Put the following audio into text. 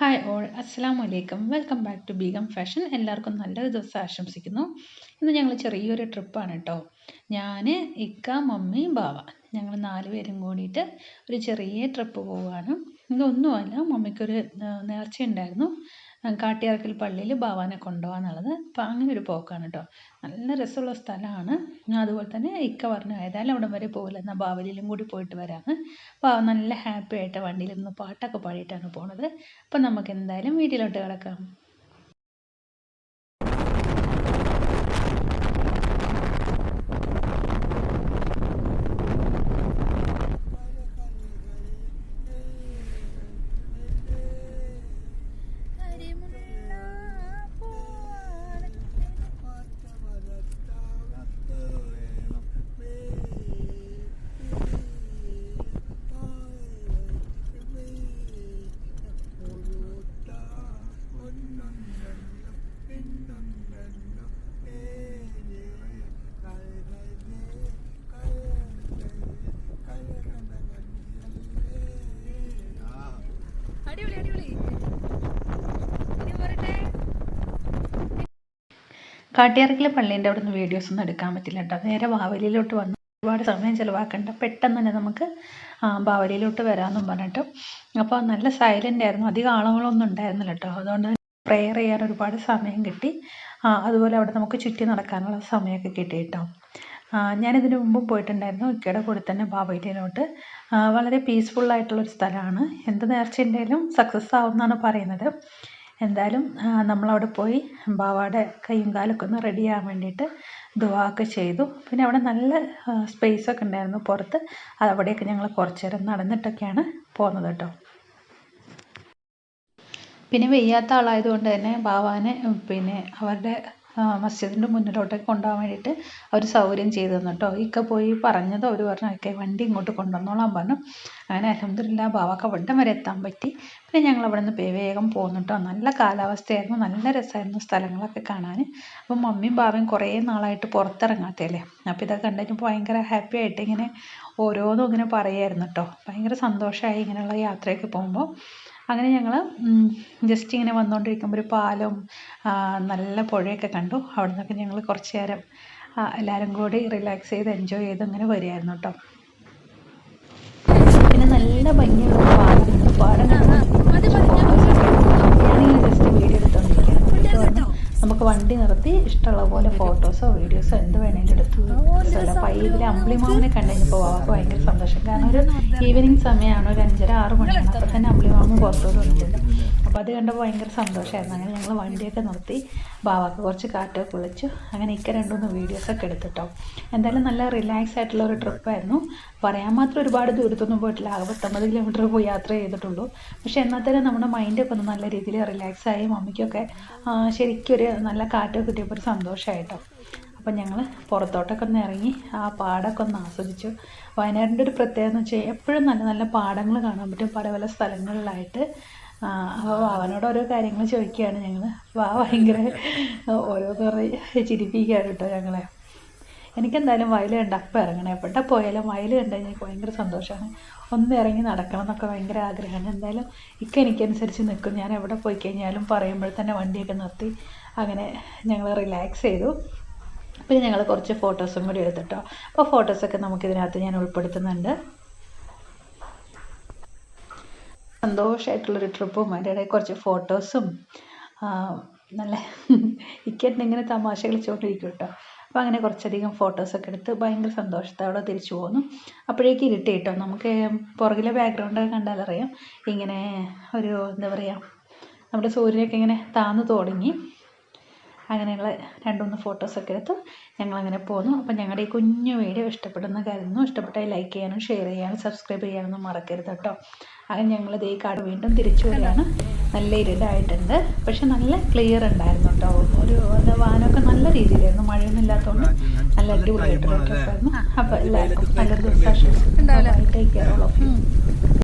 Hi all അസ്സാം വലൈക്കും welcome back to Begum fashion എല്ലാവർക്കും നല്ലൊരു ദിവസം ആശംസിക്കുന്നു. ഇന്ന് ഞങ്ങൾ ചെറിയൊരു ട്രിപ്പാണ് കേട്ടോ ഞാൻ ഇക്ക മമ്മി ബാവ. ഞങ്ങൾ നാല് പേരും കൂടിയിട്ട് ഒരു ചെറിയ ട്രിപ്പ് പോവുകയാണ് ഇതൊന്നുമല്ല മമ്മിക്കൊരു നേർച്ച ഉണ്ടായിരുന്നു കാട്ടിയാർക്കൽ പള്ളിയിൽ ബാവാനെ കൊണ്ടുപോകാന്നുള്ളത്. അപ്പം അങ്ങനെ ഒരു പോക്കാണ് കേട്ടോ നല്ല രസമുള്ള സ്ഥലമാണ്. അതുപോലെ തന്നെ ഇക്ക പറഞ്ഞു ഏതായാലും അവിടം വരെ പോകില്ല എന്നാൽ ബാവലിയിലും കൂടി പോയിട്ട് വരാമെന്ന് അപ്പോൾ നല്ല ഹാപ്പി ആയിട്ട് വണ്ടിയിൽ നിന്ന് പാട്ടൊക്കെ പാടിയിട്ടാണ് പോണത്. അപ്പം നമുക്ക് എന്തായാലും വീട്ടിലോട്ട് കിടക്കാം. കാട്ടിയാർക്കിലെ പള്ളീന്റെ അവിടെ നിന്ന് വീഡിയോസ് ഒന്നും എടുക്കാൻ പറ്റില്ല കേട്ടോ നേരെ ബാവലിയിലോട്ട് വന്ന് ഒരുപാട് സമയം ചിലവാക്കണ്ട. പെട്ടെന്ന് തന്നെ നമുക്ക് ബാവലിയിലോട്ട് വരാമെന്നും പറഞ്ഞിട്ട്. അപ്പോൾ നല്ല സൈലന്റ് ആയിരുന്നു. അധികം ആളുകളൊന്നും ഉണ്ടായിരുന്നില്ല കേട്ടോ അതുകൊണ്ട് പ്രെയർ ചെയ്യാൻ ഒരുപാട് സമയം കിട്ടി. അതുപോലെ അവിടെ നമുക്ക് ചുറ്റി നടക്കാനുള്ള സമയമൊക്കെ കിട്ടി കേട്ടോ ഞാനിതിനു മുമ്പും പോയിട്ടുണ്ടായിരുന്നു. ഇക്കയുടെ കൂടെ തന്നെ ബാബയിലോട്ട് വളരെ പീസ്ഫുള്ളായിട്ടുള്ളൊരു സ്ഥലമാണ്. എന്ത് നേർച്ചയുണ്ടെങ്കിലും സക്സസ് ആവുമെന്നാണ് പറയുന്നത്. എന്തായാലും നമ്മളവിടെ പോയി ബാവാടെ കൈയും കാലൊക്കെ ഒന്ന് റെഡി ആകാൻ വേണ്ടിയിട്ട് ദുവാക്കെ ചെയ്തു. പിന്നെ അവിടെ നല്ല സ്പേസൊക്കെ ഉണ്ടായിരുന്നു പുറത്ത്. അവിടെയൊക്കെ ഞങ്ങൾ കുറച്ച് നേരം നടന്നിട്ടൊക്കെയാണ് പോകുന്നത് കേട്ടോ. പിന്നെ വെയ്യാത്ത ആളായതുകൊണ്ട് തന്നെ ബാവാനെ പിന്നെ അവരുടെ മസ്ജിദിന്റെ മുന്നിലോട്ടൊക്കെ കൊണ്ടുപോകാൻ വേണ്ടിയിട്ട് അവർ സൗകര്യം ചെയ്തു തന്നു കേട്ടോ ഇക്ക പോയി പറഞ്ഞത് അവർ പറഞ്ഞു ഒക്കെ വണ്ടി ഇങ്ങോട്ട് കൊണ്ടുവന്നോളാൻ പറഞ്ഞു. അങ്ങനെ അലഹമില്ല ബാവാക്ക് വണ്ടം വരെ എത്താൻ പറ്റി. പിന്നെ ഞങ്ങൾ അവിടെ നിന്ന് വേഗം പോന്നു കേട്ടോ നല്ല കാലാവസ്ഥയായിരുന്നു നല്ല രസമായിരുന്നു സ്ഥലങ്ങളൊക്കെ കാണാൻ. അപ്പം മമ്മിയും ബാവയും കുറേ നാളായിട്ട് പുറത്തിറങ്ങാത്തല്ലേ അപ്പോൾ ഇതൊക്കെ കണ്ടപ്പോൾ ഭയങ്കര ഹാപ്പി ആയിട്ട് ഇങ്ങനെ ഓരോന്നും ഇങ്ങനെ പറയായിരുന്നു കേട്ടോ ഭയങ്കര സന്തോഷമായി ഇങ്ങനെയുള്ള യാത്രയൊക്കെ പോകുമ്പോൾ. അങ്ങനെ ഞങ്ങൾ ജസ്റ്റ് ഇങ്ങനെ വന്നുകൊണ്ടിരിക്കുമ്പോൾ ഒരു പാലം നല്ല പുഴയൊക്കെ കണ്ടു. അവിടെ നിന്നൊക്കെ ഞങ്ങൾ കുറച്ച് നേരം എല്ലാവരും കൂടി റിലാക്സ് ചെയ്ത് എൻജോയ് ചെയ്ത് അങ്ങനെ വരികയായിരുന്നു കേട്ടോ പിന്നെ നല്ല ഭംഗിയുള്ള പാടം പാടം ഞാനിങ്ങനെ ജസ്റ്റ് വീഡിയോ എടുത്തോണ്ടിരിക്കുകയാണ് നമുക്ക് വണ്ടി നിർത്തി ഇഷ്ടമുള്ള പോലെ ഫോട്ടോസോ വീഡിയോസോ എന്ത് വേണമെങ്കിലും എടുത്തു അപ്പോൾ ഇതിലെ അമ്പിളിമാമനെ കണ്ടുകഴിഞ്ഞപ്പോൾ അവൾക്ക് ഭയങ്കര സന്തോഷം. കാരണം ഒരു ഈവനിങ് സമയമാണ്. ഒരു അഞ്ചര ആറ് മണിയാണ് അപ്പോൾ തന്നെ അമ്പിളിമാമ പുറത്തോട്ട് വന്നിട്ടുണ്ട്. അപ്പോൾ അത് കണ്ടപ്പോൾ ഭയങ്കര സന്തോഷമായിരുന്നു അങ്ങനെ ഞങ്ങൾ വണ്ടിയൊക്കെ നിർത്തി ബാവാക്ക് കുറച്ച് കാറ്റൊക്കെ കുളിച്ചു. അങ്ങനെ ഇക്ക രണ്ടുമൂന്ന് വീഡിയോസൊക്കെ എടുത്തിട്ടോ. എന്തായാലും നല്ല റിലാക്സ് ആയിട്ടുള്ള ഒരു ട്രിപ്പായിരുന്നു പറയാൻ മാത്രം ഒരുപാട് ദൂരത്തൊന്നും പോയിട്ടില്ല. ആകെ പത്തൊമ്പത് കിലോമീറ്റർ പോയി യാത്ര ചെയ്തിട്ടുള്ളൂ. പക്ഷേ എന്നാൽ തന്നെ നമ്മുടെ മൈൻഡൊക്കെ ഒന്ന് നല്ല രീതിയിൽ റിലാക്സ് ആയി. മമ്മിക്കൊക്കെ ശരിക്കും ഒരു നല്ല കാറ്റൊക്കെ കിട്ടിയപ്പോൾ ഒരു സന്തോഷമായിട്ടോ അപ്പം ഞങ്ങൾ പുറത്തോട്ടൊക്കെ ഒന്ന് ഇറങ്ങി ആ പാടമൊക്കെ ഒന്ന് ആസ്വദിച്ചു. വയനാടിന്റെ ഒരു പ്രത്യേകത എന്ന് വെച്ചാൽ എപ്പോഴും നല്ല നല്ല പാടങ്ങൾ കാണാൻ പറ്റും. പല പല സ്ഥലങ്ങളിലായിട്ട്. അപ്പോൾ അവനോട് ഓരോ കാര്യങ്ങൾ ചോദിക്കുകയാണ് ഞങ്ങൾ വാ ഭയങ്കര ഓരോ പറഞ്ഞ് ചിരിപ്പിക്കുകയാണ് കേട്ടോ ഞങ്ങളെ. എനിക്കെന്തായാലും വയൽ കണ്ട അപ്പം ഇറങ്ങണം. എവിടെ പോയാലും വയൽ കണ്ടാൽ ഞങ്ങൾക്ക് ഭയങ്കര സന്തോഷമാണ്. ഒന്ന് ഇറങ്ങി നടക്കണം എന്നൊക്കെ ഭയങ്കര ആഗ്രഹമാണ്. എന്തായാലും ഇക്ക എനിക്കനുസരിച്ച് നിൽക്കും. ഞാൻ എവിടെ പോയി കഴിഞ്ഞാലും പറയുമ്പോൾ തന്നെ വണ്ടിയൊക്കെ നിർത്തി അങ്ങനെ ഞങ്ങൾ റിലാക്സ് ചെയ്തു. പിന്നെ ഞങ്ങൾ കുറച്ച് ഫോട്ടോസും കൂടി എടുത്തിട്ടോ. അപ്പോൾ ഫോട്ടോസൊക്കെ നമുക്കിതിനകത്ത് ഞാൻ ഉൾപ്പെടുത്തുന്നുണ്ട്. സന്തോഷമായിട്ടുള്ളൊരു ട്രിപ്പും അതിന്റെ ഇടയിൽ കുറച്ച് ഫോട്ടോസും നല്ല ഇക്കറ്റിന് ഇങ്ങനെ തമാശ കളിച്ചുകൊണ്ടിരിക്കും കേട്ടോ അപ്പോൾ അങ്ങനെ കുറച്ചധികം ഫോട്ടോസൊക്കെ എടുത്ത് ഭയങ്കര സന്തോഷത്തോടെ തിരിച്ചു പോന്നു. അപ്പോഴേക്ക് ഇരുട്ടി കേട്ടോ നമുക്ക് പുറകിലെ ബാക്ക്ഗ്രൗണ്ടൊക്കെ കണ്ടാലറിയാം ഇങ്ങനെ ഒരു എന്താ പറയുക നമ്മുടെ സൂര്യനൊക്കെ ഇങ്ങനെ താന്നു തുടങ്ങി. അങ്ങനെയുള്ള രണ്ട് മൂന്ന് ഫോട്ടോസൊക്കെ എടുത്ത് ഞങ്ങളങ്ങനെ പോന്നു അപ്പം ഞങ്ങളുടെ ഈ കുഞ്ഞു വീഡിയോ ഇഷ്ടപ്പെടുന്ന കരുതുന്നു. ഇഷ്ടപ്പെട്ടാൽ ലൈക്ക് ചെയ്യാനും ഷെയർ ചെയ്യാനും സബ്സ്ക്രൈബ് ചെയ്യാനൊന്നും മറക്കരുത് കേട്ടോ. അങ്ങനെ ഞങ്ങൾ ഈ കാട് വീണ്ടും തിരിച്ചു വരികയാണ്. നല്ല ഇരുടായിട്ടുണ്ട്. പക്ഷെ നല്ല ക്ലിയർ ഉണ്ടായിരുന്നു കേട്ടോ. ഒരു എന്താ വാനമൊക്കെ നല്ല രീതിയിലായിരുന്നു. മഴയൊന്നും ഇല്ലാത്തതുകൊണ്ട് നല്ല അടിപൊളിയായിട്ടുള്ള ട്രിപ്പായിരുന്നു അപ്പോൾ എല്ലാവർക്കും നല്ലൊരു ദിവസം